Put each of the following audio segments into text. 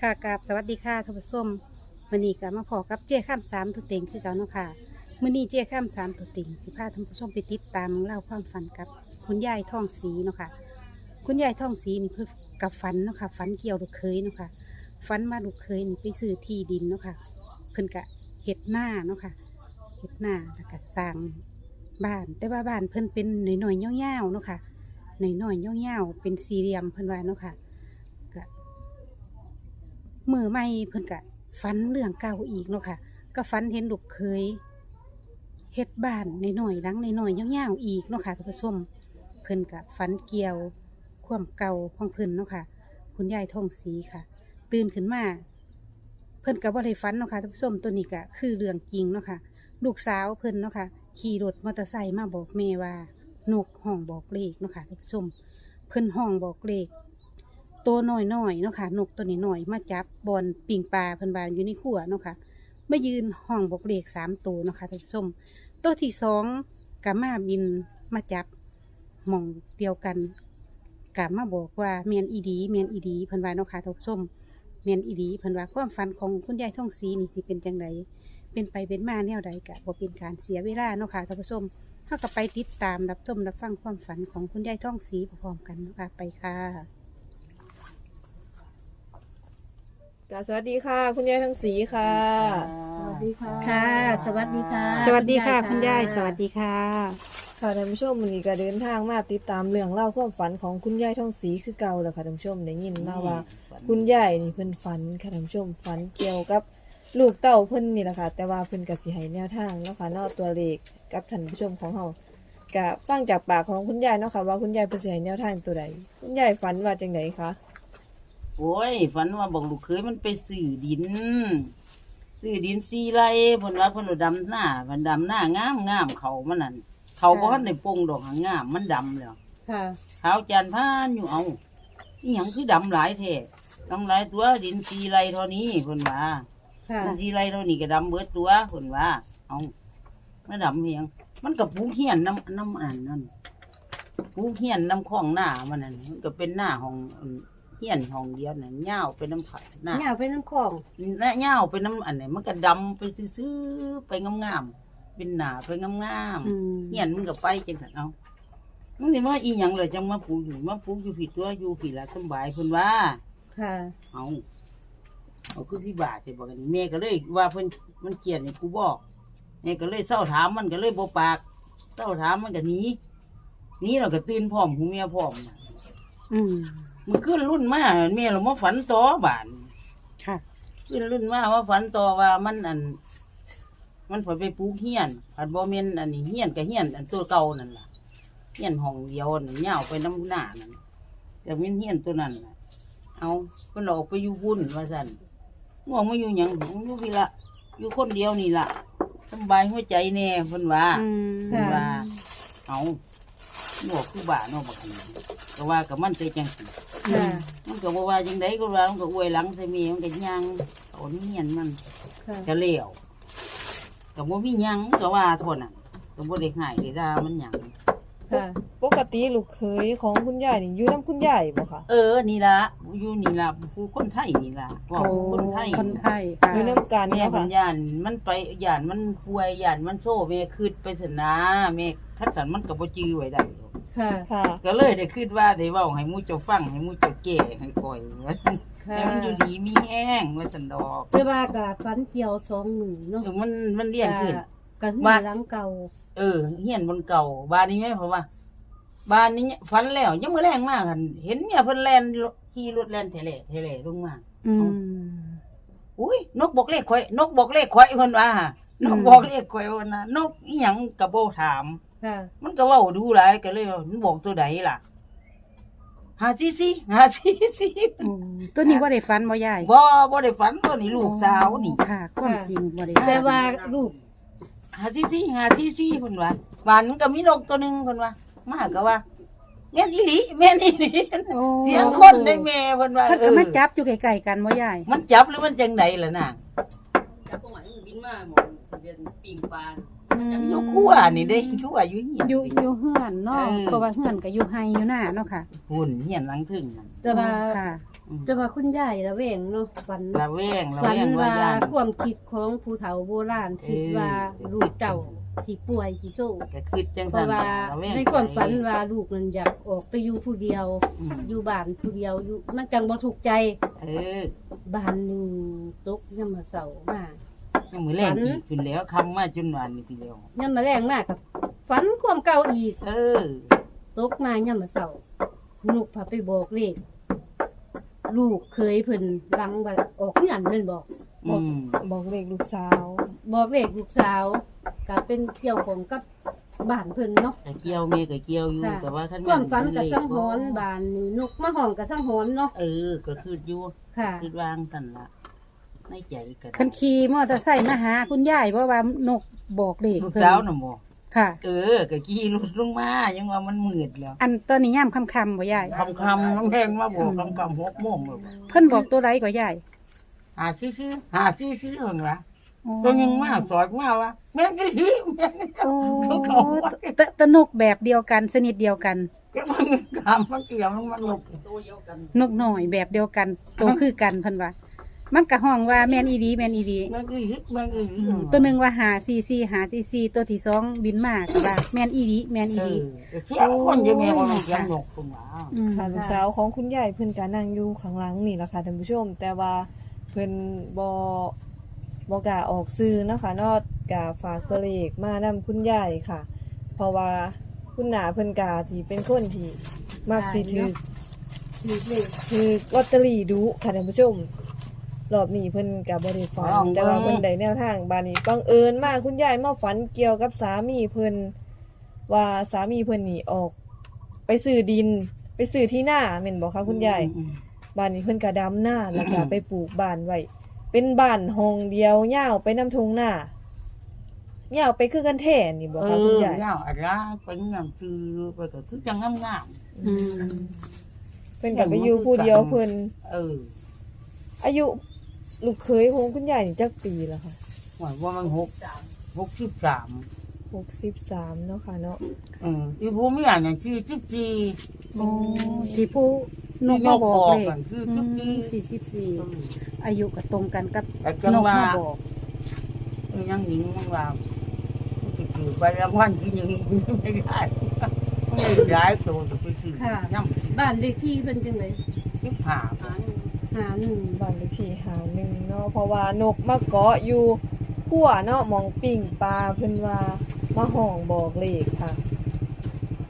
ค่ะกราบสวัสดีค่ะท่านผู้ชมวันนี้ก็มาพอกับเจ้ข้ามสามตัวเต็งคือเก่าเนาะค่ะมื่อนี้เจ้ข้ามสามตัวเต็งสิพาท่านผู้ชมไปติดตามเล่าความฝันกับคุณยายท่องสีเนาะค่ะ คุณยายท่องสีนี่เพื่อกับฝันเนาะค่ะฝันเกี่ยวลูกเคยเนาะค่ะฝันมาลูกเคยนี่ไปซื้อที่ดินเนาะค่ะ เพิ่นกะเห็ดหน้าเนาะค่ะเห็ดหน้าแล้วก็สร้างบ้านแต่ว่าบ้านเพิ่นเป็นหน่อยๆยวๆเนาะค่ะหน่อยๆยวๆเป็นสี่เหลี่ยมเพิ่นว่าเนาะค่ะ มือไม่เพิ่นกะฝันเรื่องเก่าอีกเนาะค่ะ ก็ฝันเห็นลูกเคยเฮ็ดบ้านในหน่อยหลังในหน่อยยาวๆอีกเนาะค่ะท่านผู้ชมเพิ่นกะฝันเกี่ยวความเก่าของเพิ่นเนาะค่ะ คุณยายทองศรีค่ะ ตื่นขึ้นมาเพิ่นก็บ่าได้ฝันเนาะค่ะท่านผู้ชมตัวนี้ก็คือเรื่องจริงเนาะค่ะ ลูกสาวเพิ่นเนาะค่ะ ขี่รถมอเตอร์ไซค์มาบอกแม่ว่านกห้องบอกเลขเนาะค่ะท่านผู้ชมเพิ่นห้องบอกเลข ตัวน้อยๆเนาะค่ะนกตัวนี้หน่อยมาจับบอลปิงปลาเพิ่นบานอยู่ในขัวเนาะค่ะมายืนห้องบอกเลขสามตัวเนาะค่ะท่านผู้ชมตัวที่สองกะมาบินมาจับมองเดียวกันกะมาบอกว่าเมียนอีดีเมียนอีดีเพิ่นว่าเนาะค่ะท่านผู้ชมเมียนอีดีเพิ่นว่าความฝันของคุณยายท่องสีนี่สิเป็นจังไดเป็นไปเป็นมาแนวใดกะบ่เป็นการเสียเวลาเนาะค่ะท่านผู้ชมเฮาก็ไปติดตามรับชมรับฟังความฝันของคุณยายท่องสีพร้อมกันนะคะไปค่ะ กสวัสดีค่ะ คุณยายทั้งสีค่ะ สวัสดีค่ะ ค่ะ สวัสดีค่ะ สวัสดีค่ะ คุคุณณยายยายค่ะสวัสดีค่ะ ค่ะท่านผู้ชมวันนี้ก็เดินทางมาติดตามเรื่องเล่าวความฝันของคุณยายท่องสีคือเก่าแล้วค่ะท่านผู้ชมได้ยินมาว่า คุณยายนี่เพิ่นฝันค่ะท่านผู้ชมฝันเกี่ยวกับลูกเต้าเพิ่นนี่แหละค่ะ แต่ว่าเพิ่นก็สิให้แนวทางเนาะค่ะเนอกตัวเลขกับท่านผู้ชมของเฮาก็ฟังจากปากของคุณยายเนาะค่ะว่าคุณยายเพิ่นสิให้แนวทางตัวใดคุณยายฝันว่าจังไดคะ โอ้ยฝันว่าบอกลูกเคยมันไปซื้อดินซื้อดินซีไรเพิ่นว่าเพิ่นเอาดำหน้าเพิ่นดำหน้างามงามเขามันนั่นเขาบ่ทันได้ปรุงดอกหางงามมันดำแล้วค่ะ ขาวจานพานอยู่เอาอีหยังคือดำหลายแท้ดำหลายตัวดินซีไรเท่านี้เพิ่นว่าค่ะ ดินซีไรเท่านี้ก็ดำเบิดตัวเพิ่นว่า เอามันดำเฮียงมันก็ปลูกเฮียนน้ำน้ำอันนั่นปลูกเฮียนน้ำคลองหน้ามันนั่นมันก็เป็นหน้าของ เฮียนห้องเดียวน่ะยาวเป็นน้ำผักหน้าเนี่ยเป็นน้ำของและเงาวเป็นน้ำอันไหนมันก็ดำไปซื้อๆไปงามๆเป็นหนาไปงามอืมๆเหียนมันก็ไปจังสันเอามันนี่ว่าอีหยังเลยจังมาปลูกอยู่มาปลูกอยู่ผิดตัวอยู่ผิดละสำบายเพิ่นว่า ค่ะ เอาเอาคือพี่บาทสิบอกกันแม่ก็เลยว่าเพิ่นมันเกลียดนี่กูบอกแม่ก็เลยเศร้าถามมันก็เลยบ่ปากเศร้าถามมันก็หนีหนีเราก็ตื่นพร้อมหูเมียพร้อมน่ะอืม มันขึ้นรุ่นมาแม่เรามาฝันต่อบานค่ะ ขึ้นรุ่นมาว่าฝันต่อว่ามันอัน มันผลไปปลูกเฮียนผัดบ่เมนอันนี้เฮียนกับเฮียนอันตัวเก่านั่นล่ะเฮียนห้องเดียวนั่นยาวไปน้ำหน้านั่นแต่เมนเฮียนตัวนั้นล่ะเอาเพิ่นออกไปอยู่บุญว่าสั่นง่วงมาอยู่หยังอยู่พี่ละอยู่คนเดียวนี่ล่ะสำบายหัวใจแน่เพิ่นว่าอืมเพิ่นว่าเอาหนวกคือบ้าเนาะบักนี้ก็ว่ากับมันเป็นจังซี่ ค่ะ มันก็บ่ว่าจังไดก็ว่ามันก็อวยหลังใส่เมียมันก็ย่างเอาเนียนมันค่ะก็เลี้ยวก็บ่มีหยังก็ว่าเท่านั้นก็บ่ได้หายได้ด่ามันหยังค่ะ ปกติลูกเคยของคุณยายนี่อยู่นํคุณยายบ่คะเออนี่ล่ะอยู่นี่ล่ะคือคนไทยนี่ล่ะว่าโอ้คนไทยคนไทยค่ะอยู่นํกันแม่เนาะเพิ่ค่ะ นย่านมันไปย่านมันป่วยย่านมันโซ่แม่คิดไปซั่นนะแม่คัดสันมันก็บ่จื้อไว้ได้หรอก ค่ะ ค่ะ ก็เลยได้คิดว่าได้เว้าให้หมู่เจ้าฟังให้หมู่เจ้าแก้ให้คอยว่าซั่นค่ะ ให้มันอยู่ดีมีแห้งว่าซั่นดอกแต่ว่ากะฟันเกี่ยวสองหนึ่งเนาะเออมันมันเลี้ยงขึ้นกะกะเฮียว่า หลังเก่า เออเฮียนบนเก่าบ้านนี้ไหมเพราะว่าบ้านนี้ฝันแล้วยังมือแรงมากกันเห็นเมียเพิ่นแลนขี่รถแลนเทเลเทเลลงมา อืม อุ้ยนกบอกเลขข่อย นกบอกเลขข่อยเพิ่นว่า นกบอกเลขข่อยว่านะนกอีหยังก็บ่ถาม ค่ะ มันก็เว้าดูหลายก็เลยว่ามันบอกตัวใดล่ะหาซีซีหาซีซีโอ้ตัวนี้ว่าได้ฝันบ่ยายบ่บ่ได้ฝันตัวนี้ลูกสาวนี่ค่ะความจริงบ่ได้แต่ว่าลูกหาซีซีหาซีซีเพิ่นว่าบ้านมันก็มีนกตัวหนึงเพิ่นว่ามาก็ว่าแม่นอีหลีแม่นอีหลีโอ้เสียงคนได้แม่เพิ่นว่าเพิ่นเอก็อมาจับอยู่ไกลๆกันบ่ยายมันจับหรือมันจังไดล่ะนางจับตรงไหนมันบินมาหมองทะเบียนปิงปลา ออยู่คั่วนี่ได้คั่วอยู่เหียนอยู่อยู่เฮือนเนาะเออเพราะว่าเฮือนก็อยู่ไฮอยู่หน้าเนาะค่ะหุ่นเหียนหลังถึงนั่นแต่ว่าค่ะอืมแต่ว่าคุณยายระแวงเนาะฝันระแวงระฝัแวนงว่าว่าย่านความคิดของผู้เฒ่าโบราณคิดว่าลูกเจ้าสิป่วยสิโซก็คือจังเพซั่ราะนว่าระแวงในความฝันว่าลูกนั้นอยากออกไปอยู่ผู้เดียว อืมอยู่บ้านผู้เดียวอยู่มันจังบ่ถูกใจ เออบ้านนี้ตกยามมาเสาร์มา ยังมือแรงอีกขึ้นแล้วคำมาจนวันนี้ทีเดียวยามมาแรงมากกับฝันความเก่าอีก เออตกมายามมาเสาร์ลูกพาไปบอกเลขลูกเคยเพิ่นรังว่าออกเฮือนแม่นบอก อืมบอกเลขลูกสาว บอกเลขลูกสาวก็เป็นเกี่ยวของกับบ้านเพิ่นเนาะ กะเกี่ยวเมกะเกี่ยวอยู่ค่ะ แต่ว่าขั้นความฝันกับสังหรณ์บ้านนี่นกมาห้องกับสังหรณ์เนาะเออ ก็คืออยู่ค่ะ คือวางตันละ ในใจกันคันขี่มอเตอร์ไซค์มาหาคุณยายเพราะว่านกบอกเลขลูกเพิ่นสาวน่ะบ่ค่ะ เออก็ขี่รถลงมายังว่ามันมืดแล้วอันตอนนี้ย่ามค่ำๆบ่ยายคำคำน้องแพงมาบอกคำคำหกโมงเลยเพิ่นบอกตัวไรก็ยายหาซื้อซื้อหาซื้อซื้อเหรอวะอ๋อก็ยังมาสอดมาว่าแม่งก็ถือแม่งโอ้เขาว่าตะตะนกแบบเดียวกันสนิทเดียวกัน ก็มันกำมันเกี่ยวมันมันหลบ นกหน่อยแบบเดียวกันโตคือกันเพิ่นว่า มันก็ห้องว่าแมนอีดีแมนอีดีม่งก็ถือแม่งก็ถือตัวหนึ่งว่าหาซีซีหาซีซีตัวที่สองบินมากว่าแมนอีดีแมนอีเอดี อเสียงคนยังไงว่ามันเสียงหลกคุณหมามค่ะลูกสาวของคุณยายเพิ่นก็นั่งอยู่ข้างหลังนี่แหละค่ะท่านผู้ชม แต่ว่าเพิ่นบ่บ่กล้าออกสื่อเนาะค่ะเนอกกาฝากตัวเลขมานำคุณยายค่ะ เพราะว่าคุณหนาเพิ่นกาที่เป็นคนที่มักสิถือถือเลขถือตเตอรี่ดุค่ะท่านผู้ชม รอบนี้เพิ่นก็บ่ได้ฝัน แต่ว่าเพิ่นได้แนวทางบาดนี้บังเอิญมากคุณยายมาฝันเกี่ยวกับสามีเพิ่นว่าสามีเพิ่นนี่ออก ไปซื้อดิน ไปซื้อที่หน้าแม่นบ่คะคุณยายบ้านนี้เพิ่นก็ดำหน้าแล้วก็ไปปลูกบ้านไว้เป็นบ้านห้องเดียวยาวไปนำทงหน้ายาวไปคือกันแท้นี่บ่เอคะคุณอยายเงาอะไรเป็นงามคือไปก็คือจังงามงามอืมเพิ่นก็ไปอยู่ผู้เดียวเพิ่น เออ อายุลูกเคยของคุณยายนี่จักปีแล้วค่ะหมายว่ามันหกหกสิบสาม63เนาะค่ะเนาะเอออีผู้มีอย่างอย่างที่ที่จีโอ้ที่ผู้นกมาบอกเลขคืออืที่จีมสี่สิบสี่อายุก็ตรงกันกับแต่จังนกว่ามาบอกเออยังหญิงมันว่าจะคือไปรางวัลที่หนึ่งไม่ได้ไม่ได้ย้ายตัวจะไปซื้อยังบ้านเลขที่เพิ่นจังได๋สิบห้า หาหนึ่งบ้านเลขที่51เนาะเพราะว่านกมาเกาะอยู่ขั้วเนาะหมองปิ่งปลาเพิ่นว่ามาห้องบอกเลขค่ะ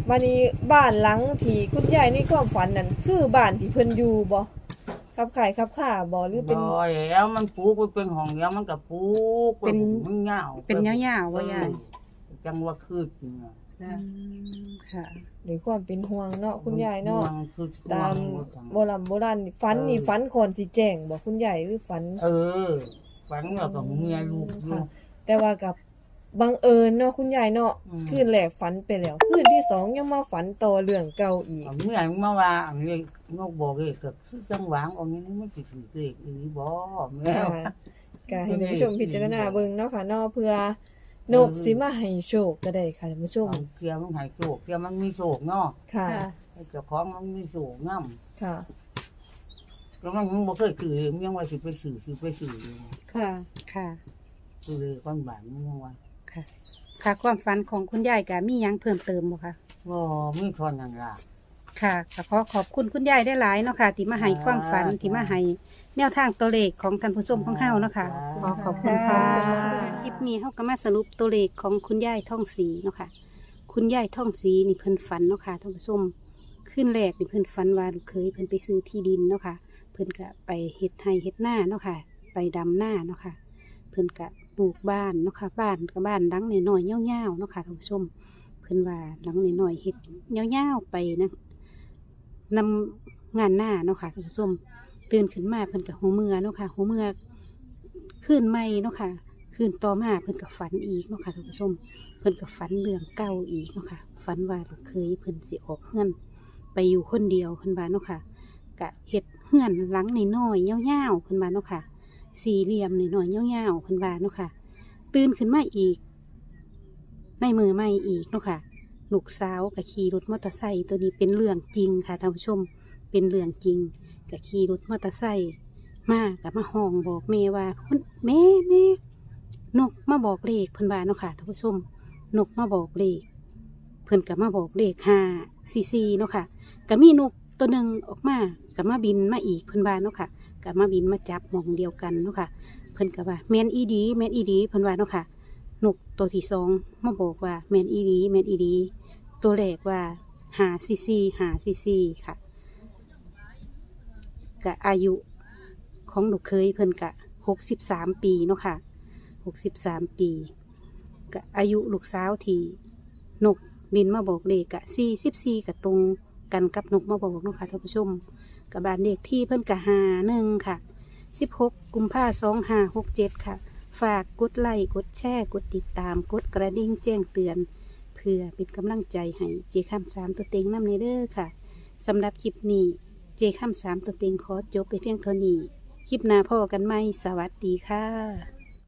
บัดนี้บ้านหลังที่คุณยายนี่ความฝันนั่นคือบ้านที่เพิ่นอยู่บ่ครับขายครับข่าบ่หรือเป็น บ่แล้วมันปลูกไปเป็นห้องเดียวมันก็ปลูกมันเงาเป็นยาวๆว่ายายจังว่าคือจริง อะค่ะค่ะหรือความเป็นห่วงเนาะคุณยายเนาะคือตามโบราณโบราณนี่ฝันนี่ฝันก่อนสิแจ้งบอกคุณยายหรือฝัน เออฝันว่ากับเมียลูกอยู่ ค่ะ แต่ว่ากับบังเอิญเนาะคุณยายเนาะอืม คืนแรกฝันไปแล้วคืนที่สองยังมาฝันต่อเรื่องเก่าอีก เอาเมียมาว่าอันนี้งกบอกเลยก็คือจังหวางเอันนี้มันสิถือเลขอีหลีบ่แม่ค่ะก็ให้ท่านผู้ชมพิจารณาเบิ่งเนาะค่ะเนาะเพื่อ นกสิมาให้โชคก็ได้ค่ะท่านผู้ชมเอาเพียมันหายโศกเพียมันมีโศกเนาะค่ะค่ะ ไอ้เจ้าของมันมีโศกนํค่ะแล้วมันบ่เคยถือมันยังว่าสิไปสื่อสิไปสื่ออยู่ค่ะ ค่ะคือเลยคนบ้านมันยังว่าค่ะ ค่ะ ความฝันของคุณยายก็มีหยังเพิ่มเติมบ่คะ บ่มีทอนอย่างละค่ะก็ขอขอบคุณคุณยายได้หลายเนาะค่ะที่มาให้ความฝันจ้าที่มาให้ แนวทางตัวเลขของท่านผู้ชมของเฮาเนาะค่ะขอขอบคุณค่ะ คลิปนี้เฮาก็มาสรุปตัวเลขของคุณยายท่องสีเนาะค่ะ คุณยายท่องสีนี่เพิ่นฝันเนาะค่ะท่านผู้ชมขึ้นแรกนี่เพิ่นฝันว่าลูกเคยเพิ่นไปซื้อที่ดินเนาะค่ะ เพิ่นก็ไปเฮ็ดไร่เฮ็ดหน้าเนาะค่ะ ไปดำหน้าเนาะค่ะ เพิ่นก็ปลูกบ้านเนาะค่ะ บ้านก็บ้านหลังน้อยๆยาวๆเนาะค่ะท่านผู้ชม เพิ่นว่าหลังน้อยๆเฮ็ดยาวๆไปนะนำงานหน้าเนาะค่ะท่านผู้ชม ตื่นขึ้นมาเพิ่นก็หูเมือเนาะค่ะหูเมือขึ้นใหม่เนาะค่ะขึ้นต่อมาเพิ่นก็ฝันอีกเนาะค่ะท่านผู้ชมเพิ่นก็ฝันเรื่องเก่าอีกเนาะค่ะฝันว่าเคยเพิ่นสิออกเฮือน ไปอยู่คนเดียวเพิ่นว่าเนาะค่ะกะเฮ็ดเฮือนหลังในน้อยๆยาๆเพิ่นว่าเนาะค่ะสี่เหลี่ยมในน้อยๆยาๆเพิ่นว่าเนาะค่ะตื่นขึ้นมาอีกในมือไม่อีกเนาะค่ะลูกสาวกับขี่รถมอเตอร์ไซค์ตัวนี้เป็นเรื่องจริงค่ะท่านผู้ชมเป็นเรื่องจริง กับขี่รถมอเตอร์ไซค์มากับมาห้องบอกแม่ว่าคุณแม่แม่นกมาบอกเลขเพิ่นว่าเนาะค่ะท่านผู้ชมนกมาบอกเลขเพิ่นกับมาบอกเลขห้าซีซีเนาะค่ะก็มีนกตัวหนึ่งออกมากับมาบินมาอีกเพิ่นว่าเนาะค่ะกับมาบินมาจับมองเดียวกันเนาะค่ะเพิ่นก็ว่าแมนอีดีแมนอีดีเพิ่นว่าเนาะค่ะนกตัวที่สองมาบอกว่าแมนอีดีแมนอีดีตัวแรกว่าหาซีซีหาซีซีค่ะ กะอายุของลูกเคยเพิ่นกะหกสิบสามปีเนาะค่ะหกสิบสามปีกะอายุลูกสาวที่นกบินมาบอกเลขกะสี่สิบสี่กะตรงกันกับนกมาบอกเนาะค่ะท่านผู้ชมกะบานเลขที่เพิ่นกะหาหนึ่งค่ะสิบหกกุมภาสองห้าหกเจ็ดค่ะ ฝากกดไลค์กดแชร์กดติดตามกดกระดิ่งแจ้งเตือน เพื่อเป็นกำลังใจให้เจค้ามสามตัวเต็งน้ำในเด้อค่ะสำหรับคลิปนี้ เจค้ามสามตัวเต็งคอจบไปเพียงเท่านี้ คลิปหน้าพ่อกันไหม สวัสดีค่ะ